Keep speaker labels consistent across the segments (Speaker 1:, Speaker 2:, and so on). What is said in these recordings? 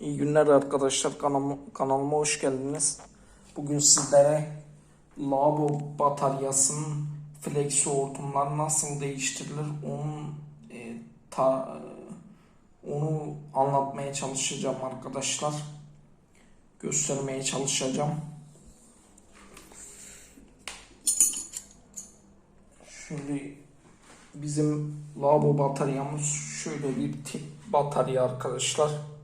Speaker 1: İyi günler arkadaşlar kanalıma, kanalıma hoş geldiniz. Bugün sizlere lavabo bataryasının flexi hortumları nasıl değiştirilir onun e, ta, e, onu anlatmaya çalışacağım arkadaşlar. Göstermeye çalışacağım. Şimdi bizim lavabo bataryamız şöyle bir tip batarya arkadaşlar.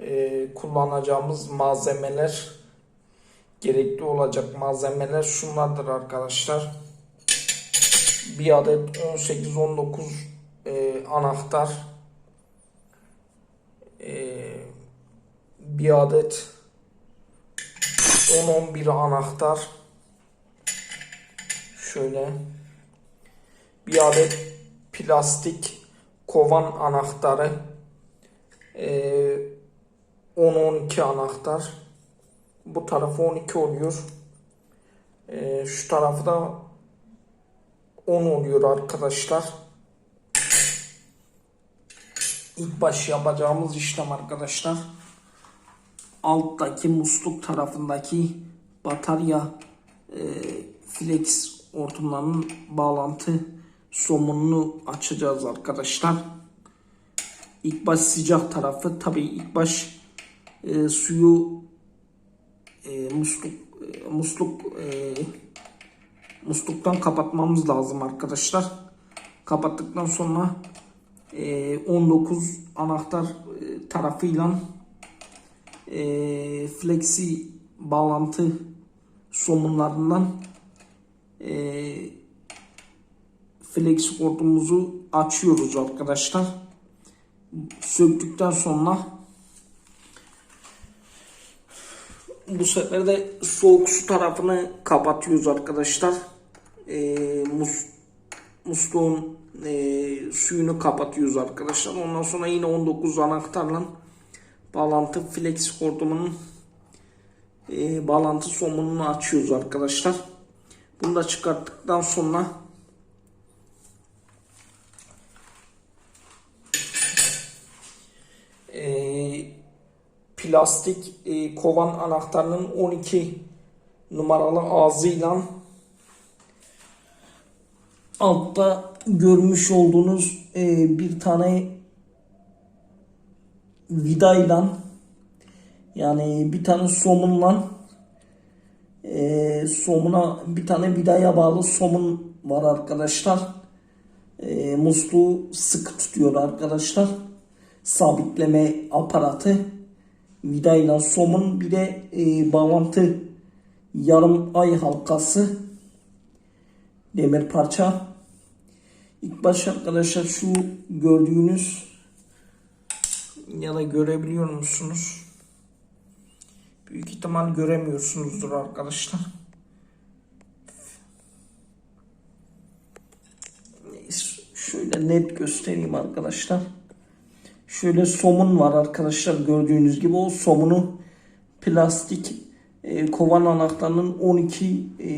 Speaker 1: Ee, kullanacağımız malzemeler gerekli olacak malzemeler şunlardır arkadaşlar. Bir adet 18-19 e, anahtar. E, bir adet 10-11 anahtar. Şöyle. Bir adet plastik kovan anahtarı. Ee, 10-12 anahtar. Bu tarafı 12 oluyor. Ee, şu tarafı da 10 oluyor arkadaşlar. İlk baş yapacağımız işlem arkadaşlar. Alttaki musluk tarafındaki batarya e, flex hortumlarının bağlantı somununu açacağız arkadaşlar. İlk baş sıcak tarafı. Tabi ilk baş e, suyu e, musluk e, musluk e, musluktan kapatmamız lazım arkadaşlar. Kapattıktan sonra e, 19 anahtar e, tarafıyla e, flexi bağlantı somunlarından e, flex hortumumuzu açıyoruz arkadaşlar. Söktükten sonra bu sefer de soğuk su tarafını kapatıyoruz arkadaşlar. E, mus, musluğun e, suyunu kapatıyoruz arkadaşlar. Ondan sonra yine 19 anahtarla bağlantı flex hortumunun e, bağlantı somununu açıyoruz arkadaşlar. Bunu da çıkarttıktan sonra plastik e, kovan anahtarının 12 numaralı ağzıyla altta görmüş olduğunuz e, bir tane vidayla yani bir tane somunla e, somuna bir tane vidaya bağlı somun var arkadaşlar. E, musluğu sıkı tutuyor arkadaşlar. Sabitleme aparatı vidayla somun bir de e, bağlantı yarım ay halkası demir parça. İlk baş arkadaşlar şu gördüğünüz ya da görebiliyor musunuz? Büyük ihtimal göremiyorsunuzdur arkadaşlar. Şöyle net göstereyim arkadaşlar. Şöyle somun var arkadaşlar gördüğünüz gibi o somunu plastik e, kovan anahtarının 12 e,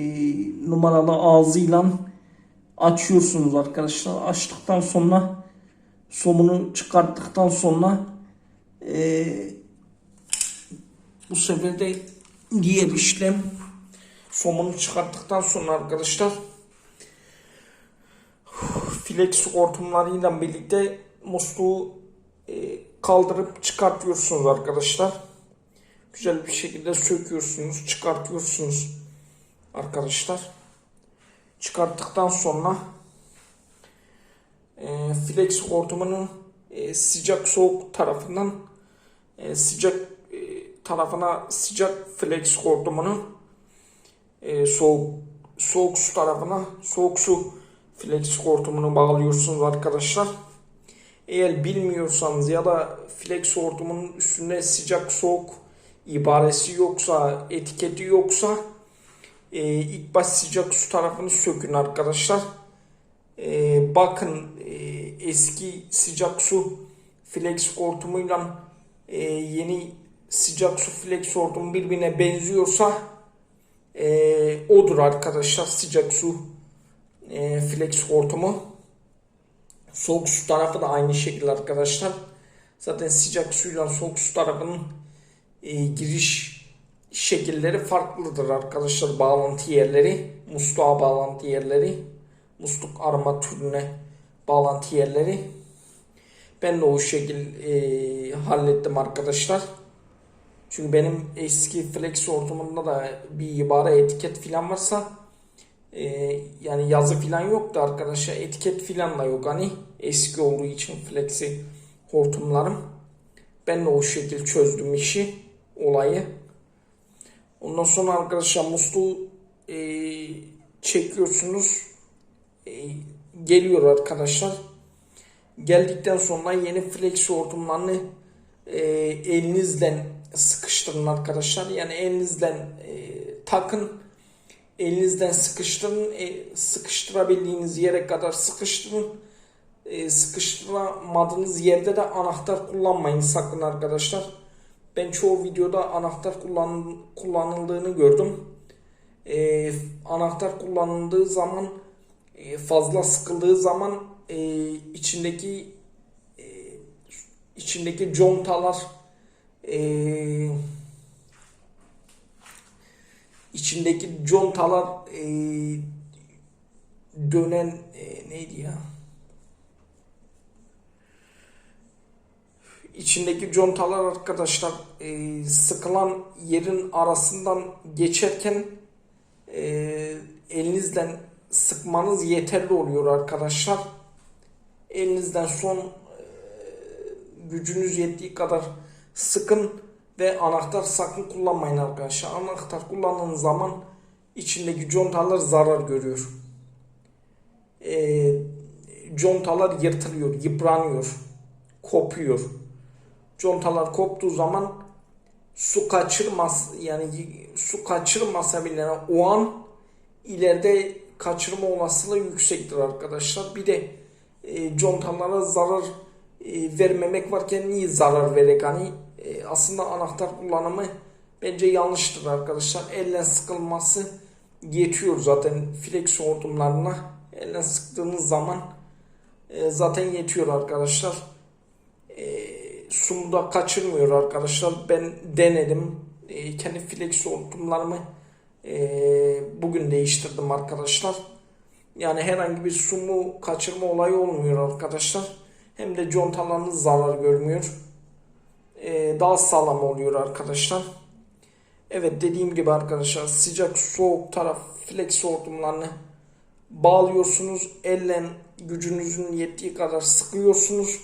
Speaker 1: numaralı ağzıyla açıyorsunuz arkadaşlar. Açtıktan sonra somunu çıkarttıktan sonra e, bu sefer de diğer işlem somunu çıkarttıktan sonra arkadaşlar flex hortumlarıyla birlikte musluğu kaldırıp çıkartıyorsunuz arkadaşlar. Güzel bir şekilde söküyorsunuz, çıkartıyorsunuz arkadaşlar. Çıkarttıktan sonra e, flex hortumunun e, sıcak soğuk tarafından e, sıcak e, tarafına sıcak flex hortumunun e, soğuk soğuk su tarafına soğuk su flex hortumunu bağlıyorsunuz arkadaşlar. Eğer bilmiyorsanız ya da flex hortumunun üstünde sıcak soğuk ibaresi yoksa etiketi yoksa e, ilk baş sıcak su tarafını sökün arkadaşlar. E, bakın e, eski sıcak su flex hortumuyla e, yeni sıcak su flex hortumu birbirine benziyorsa e, odur arkadaşlar sıcak su e, flex hortumu. Soğuk su tarafı da aynı şekilde arkadaşlar. Zaten sıcak suyla soğuk su tarafının e, giriş şekilleri farklıdır arkadaşlar. Bağlantı yerleri, musluğa bağlantı yerleri, musluk armatürüne bağlantı yerleri. Ben de o şekil e, hallettim arkadaşlar. Çünkü benim eski flex ortamında da bir ibare etiket filan varsa e, yani yazı filan yoktu arkadaşlar. Etiket filan da yok hani eski olduğu için flexi hortumlarım. Ben de o şekil çözdüm işi, olayı. Ondan sonra arkadaşlar musluğu e, çekiyorsunuz. E, geliyor arkadaşlar. Geldikten sonra yeni flex hortumlarını e, elinizle sıkıştırın arkadaşlar. Yani elinizle e, takın. Elinizden sıkıştırın. E, sıkıştırabildiğiniz yere kadar sıkıştırın. E, sıkıştıramadığınız yerde de anahtar kullanmayın sakın arkadaşlar. Ben çoğu videoda anahtar kullan, kullanıldığını gördüm. E, anahtar kullanıldığı zaman e, fazla sıkıldığı zaman e, içindeki e, içindeki contalar e, içindeki contalar e, dönen e, neydi ya? İçindeki contalar arkadaşlar e, sıkılan yerin arasından geçerken e, elinizle sıkmanız yeterli oluyor arkadaşlar. Elinizden son e, gücünüz yettiği kadar sıkın ve anahtar sakın kullanmayın arkadaşlar. Anahtar kullandığınız zaman içindeki contalar zarar görüyor. E, contalar yırtılıyor, yıpranıyor, kopuyor. Contalar koptuğu zaman su kaçırmaz yani su kaçırmasa bile o an ileride kaçırma olasılığı yüksektir arkadaşlar. Bir de e, contalara zarar e, vermemek varken niye zarar verek hani e, aslında anahtar kullanımı bence yanlıştır arkadaşlar. Elle sıkılması yetiyor zaten flex hortumlarına. Elle sıktığınız zaman e, zaten yetiyor arkadaşlar. E, sumu da kaçırmıyor arkadaşlar. Ben denedim. E, kendi flex hortumlarımı e, bugün değiştirdim arkadaşlar. Yani herhangi bir sumu kaçırma olayı olmuyor arkadaşlar. Hem de contalarınız zarar görmüyor. E, daha sağlam oluyor arkadaşlar. Evet dediğim gibi arkadaşlar sıcak soğuk taraf flex hortumlarını bağlıyorsunuz. Elle gücünüzün yettiği kadar sıkıyorsunuz.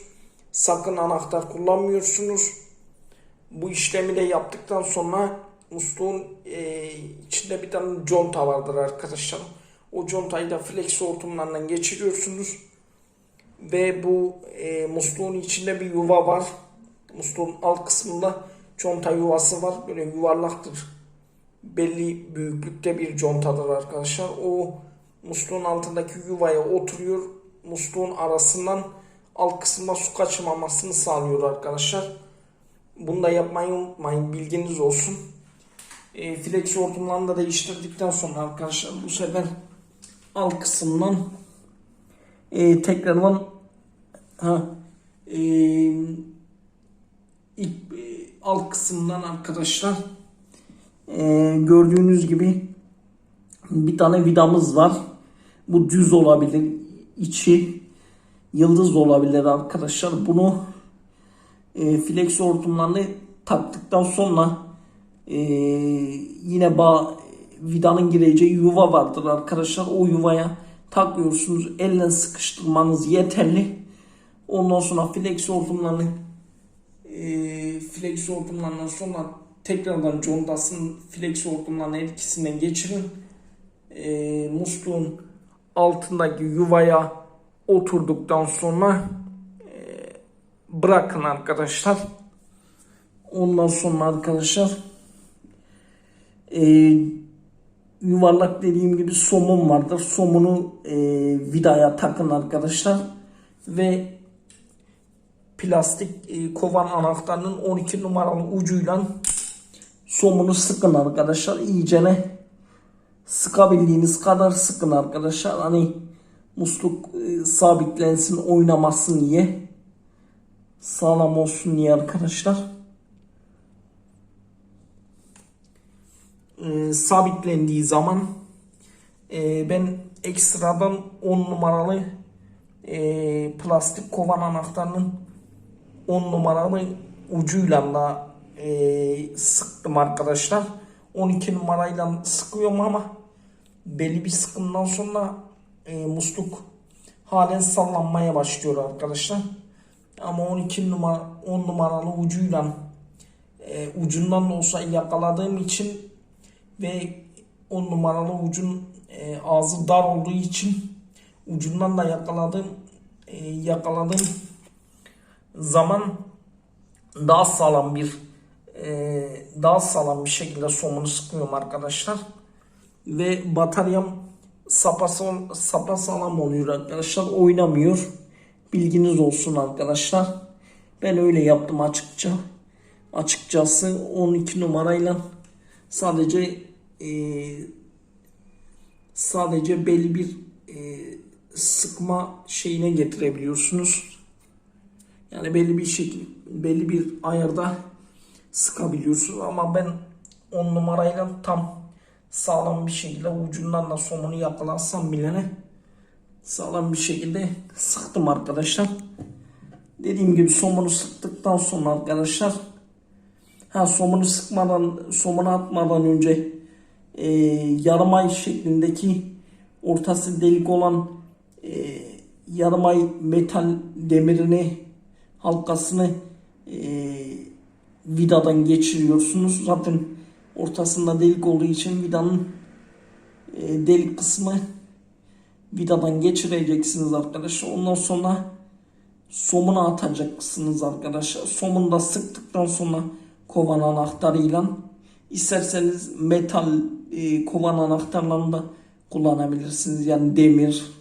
Speaker 1: Sakın anahtar kullanmıyorsunuz. Bu işlemi de yaptıktan sonra musluğun e, içinde bir tane conta vardır arkadaşlar. O contayı da flex hortumlarından geçiriyorsunuz. Ve bu e, musluğun içinde bir yuva var. Musluğun alt kısmında conta yuvası var. Böyle yuvarlaktır. Belli büyüklükte bir contadır arkadaşlar. O musluğun altındaki yuvaya oturuyor. Musluğun arasından alt kısmına su kaçırmamasını sağlıyor arkadaşlar. Bunu da yapmayı unutmayın. Bilginiz olsun. E, flex hortumlarını da değiştirdikten sonra arkadaşlar bu sefer alt kısımdan e, tekrardan ha, e, ilk, e, alt kısımdan arkadaşlar e, gördüğünüz gibi bir tane vidamız var. Bu düz olabilir. içi yıldız olabilir arkadaşlar. Bunu e, flex hortumlarını taktıktan sonra yine bağ vidanın gireceği yuva vardır arkadaşlar. O yuvaya takıyorsunuz. Elle sıkıştırmanız yeterli. Ondan sonra flex hortumlarını e, flex hortumlarından sonra tekrardan condasın flex hortumlarının etkisinden geçirin. E, musluğun altındaki yuvaya oturduktan sonra e, bırakın arkadaşlar. Ondan sonra arkadaşlar e, yuvarlak dediğim gibi somun vardır. Somunu e, vidaya takın arkadaşlar. Ve plastik e, kovan anahtarının 12 numaralı ucuyla somunu sıkın arkadaşlar. İyicene sıkabildiğiniz kadar sıkın arkadaşlar. Hani musluk e, sabitlensin oynamasın diye. sağlam olsun diye arkadaşlar. Ee, sabitlendiği zaman e, ben ekstradan 10 numaralı e, plastik kovan anahtarının 10 numaralı ucuyla da e, sıktım arkadaşlar. 12 numarayla sıkıyorum ama belli bir sıkımdan sonra e, musluk halen sallanmaya başlıyor arkadaşlar. Ama 12 numara 10 numaralı ucuyla e, ucundan da olsa yakaladığım için ve 10 numaralı ucun e, ağzı dar olduğu için ucundan da yakaladığım e, yakaladığım zaman daha sağlam bir e, daha sağlam bir şekilde somunu sıkıyorum arkadaşlar. Ve bataryam sapasağlam, sapasağlam oluyor arkadaşlar oynamıyor. Bilginiz olsun arkadaşlar. Ben öyle yaptım açıkça. Açıkçası 12 numarayla sadece e, sadece belli bir e, sıkma şeyine getirebiliyorsunuz. Yani belli bir şekil belli bir ayarda sıkabiliyorsunuz ama ben 10 numarayla tam sağlam bir şekilde ucundan da somunu yakalarsam bilene sağlam bir şekilde sıktım arkadaşlar. Dediğim gibi somunu sıktıktan sonra arkadaşlar ha somunu sıkmadan somunu atmadan önce e, yarım ay şeklindeki ortası delik olan e, yarım ay metal demirini halkasını e, vidadan geçiriyorsunuz. Zaten ortasında delik olduğu için vidanın e, delik kısmı vidadan geçireceksiniz arkadaşlar. Ondan sonra somunu atacaksınız arkadaşlar. Somunu da sıktıktan sonra kovan anahtarıyla isterseniz metal e, kovan anahtarlarını da kullanabilirsiniz. Yani demir.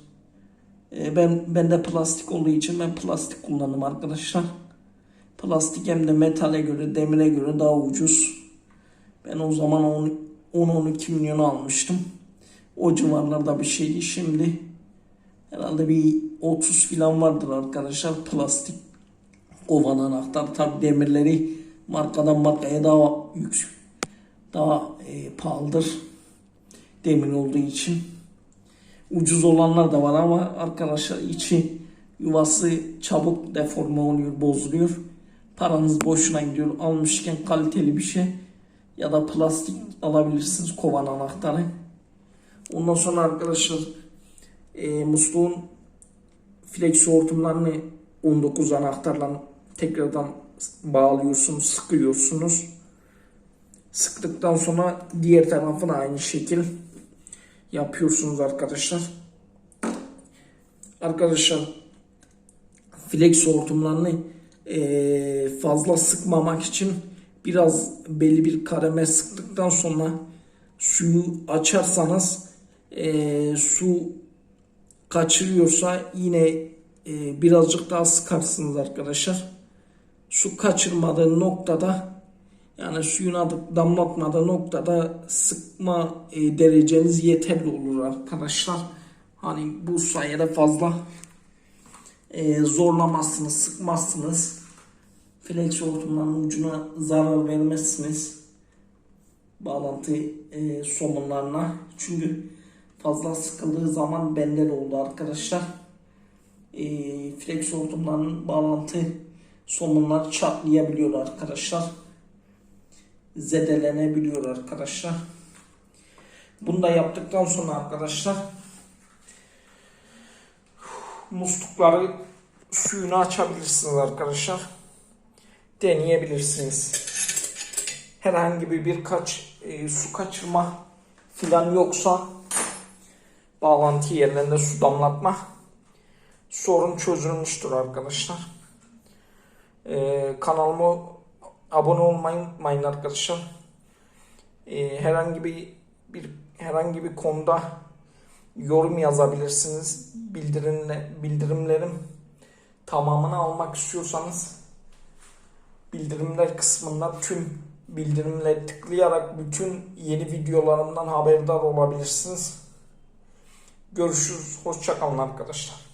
Speaker 1: E, ben bende plastik olduğu için ben plastik kullandım arkadaşlar. Plastik hem de metale göre, demire göre daha ucuz. Ben o zaman 10-12 milyon almıştım. O civarlarda bir şeydi. Şimdi herhalde bir 30 filan vardır arkadaşlar. Plastik kovan anahtar. Tabi demirleri markadan markaya daha yüksek, daha e, pahalıdır. Demir olduğu için. Ucuz olanlar da var ama arkadaşlar içi yuvası çabuk deforme oluyor, bozuluyor. Paranız boşuna gidiyor. Almışken kaliteli bir şey ya da plastik alabilirsiniz kovan anahtarı. Ondan sonra arkadaşlar e, musluğun flex hortumlarını 19 anahtarla tekrardan bağlıyorsunuz, sıkıyorsunuz. Sıktıktan sonra diğer tarafını aynı şekil yapıyorsunuz arkadaşlar. Arkadaşlar flex hortumlarını e, fazla sıkmamak için biraz belli bir kademe sıktıktan sonra suyu açarsanız e, su kaçırıyorsa yine e, birazcık daha sıkarsınız arkadaşlar. Su kaçırmadığı noktada yani suyun adı damlatmadığı noktada sıkma e, dereceniz yeterli olur arkadaşlar. Hani bu sayede fazla e, zorlamazsınız, sıkmazsınız. Flex hortumların ucuna zarar vermezsiniz. Bağlantı e, somunlarına. Çünkü fazla sıkıldığı zaman bende de oldu arkadaşlar. E, flex hortumların bağlantı somunlar çatlayabiliyor arkadaşlar. Zedelenebiliyor arkadaşlar. Bunu da yaptıktan sonra arkadaşlar muslukları suyunu açabilirsiniz arkadaşlar. Deneyebilirsiniz. Herhangi bir birkaç e, su kaçırma filan yoksa bağlantı yerlerinde su damlatma sorun çözülmüştür arkadaşlar. Ee, kanalıma abone olmayı unutmayın arkadaşlar. Ee, herhangi bir, bir herhangi bir konuda yorum yazabilirsiniz. Bildirimle, bildirimlerim tamamını almak istiyorsanız bildirimler kısmında tüm bildirimleri tıklayarak bütün yeni videolarımdan haberdar olabilirsiniz. Görüşürüz. Hoşçakalın arkadaşlar.